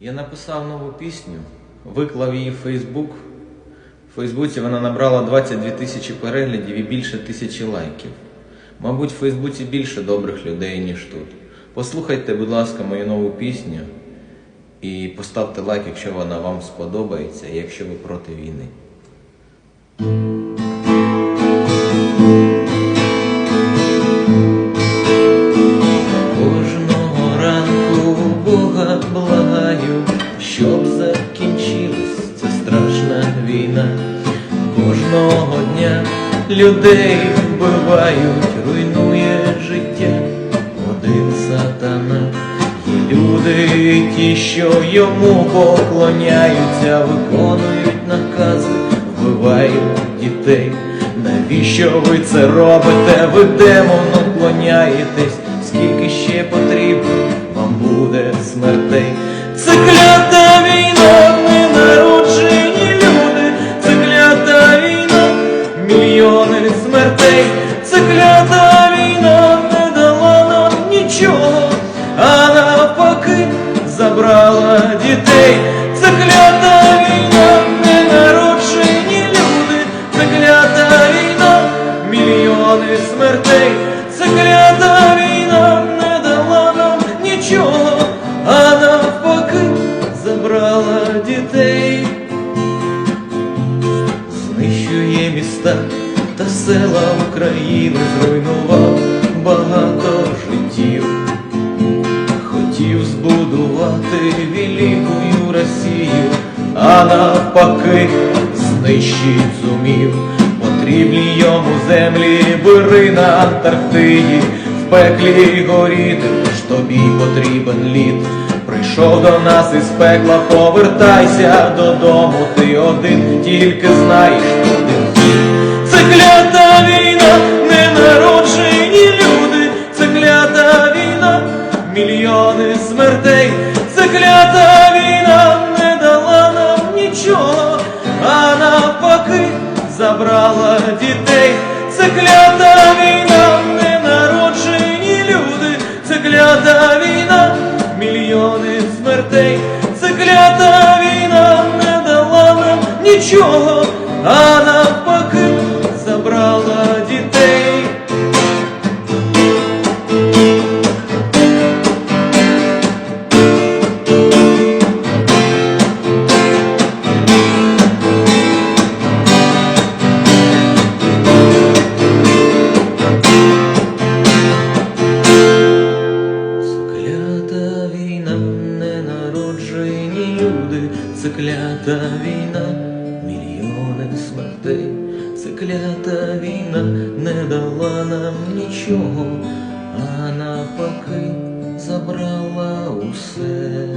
Я написав нову пісню, виклав її в Фейсбук. В Фейсбуці вона набрала 22 тисячі переглядів і більше тисячі лайків. Мабуть, в Фейсбуці більше добрих людей, ніж тут. Послухайте, будь ласка, мою нову пісню і поставте лайк, якщо вона вам сподобається, якщо ви проти війни. Людей вбивають, руйнує життя один сатана. Є люди, ті, що йому поклоняються, виконують накази, вбивають дітей. Навіщо ви це робите? Ви демону клоняєтесь, скільки ще потрібно вам буде смертей. Це клята смертей, Заклята війна не дала нам нічого, а навпаки забрала дітей. Це клята війна, ненароджені люди, заклята війна, мільйони смертей, це та села України, зруйнував багато життів. Хотів збудувати великую Росію, а навпаки знищить зумів. Потрібні йому землі, вири на Антарктиді, в пеклі горіти, ж тобі потрібен лід. Прийшов до нас із пекла, повертайся додому, ти один, тільки знаєш. Це клята війна, ненароджені люди, це війна, мільйони смертей, це війна не дала нам нічого, а навпаки забрала дітей. Це клята війна, ненароджені люди, це війна, мільйони смертей, це війна не дала нам нічого, а навпаки всюди, це клята війна, мільйони смертей, це клята війна не дала нам нічого, а навпаки забрала усе.